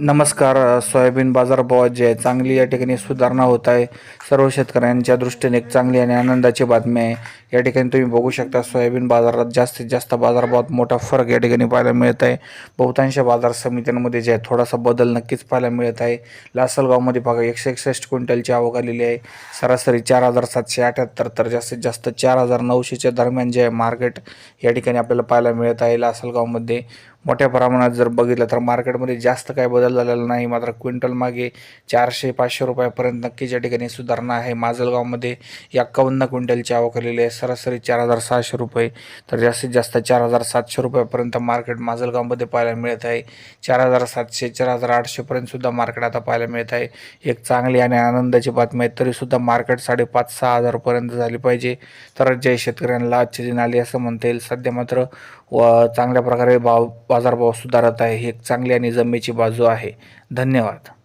नमस्कार सोयाबीन बाजारभावात जे आहे चांगली या ठिकाणी सुधारणा होत आहे. सर्व शेतकऱ्यांच्या दृष्टीने एक चांगली आणि आनंदाची बातमी आहे. या ठिकाणी तुम्ही बघू शकता सोयाबीन बाजारात जास्तीत जास्त बाजारभावात मोठा फरक या ठिकाणी पाहायला मिळत आहे. बहुतांश बाजार समित्यांमध्ये जे आहे थोडासा बदल नक्कीच पाहायला मिळत आहे. लासलगावमध्ये बघा एकशे एकसष्ट क्विंटलची आवक आलेली आहे. सरासरी चार हजार सातशे अठ्याहत्तर तर जास्तीत जास्त चार हजार नऊशेच्या दरम्यान जे आहे मार्केट या ठिकाणी आपल्याला पाहायला मिळत आहे लासलगावमध्ये. मोठ्या प्रमाणात जर बघितलं तर मार्केटमध्ये जास्त काय बदल झालेला नाही. मात्र क्विंटल मागे चारशे पाचशे रुपयापर्यंत नक्कीच या ठिकाणी सुधारणा आहे. माजलगावमध्ये एक्कावन्न क्विंटलची आवक आलेली आहे. सरासरी चार हजार सहाशे रुपये तर जास्तीत जास्त चार हजार सातशे रुपयापर्यंत मार्केट माजलगावमध्ये पाहायला मिळत आहे. चार हजार सातशे चार हजार आठशेपर्यंत सुद्धा मार्केट आता पाहायला मिळत आहे. एक चांगली आणि आनंदाची बातमी आहे तरीसुद्धा मार्केट साडेपाच सहा हजारपर्यंत झाली पाहिजे. तर जे शेतकऱ्यांना आजची दिन आली असं म्हणता येईल. सध्या मात्र व चांगल्या प्रकारे भाव बाजारभाव सुधारत आहे. ही एक चांगली आणि जमेची बाजू आहे. धन्यवाद.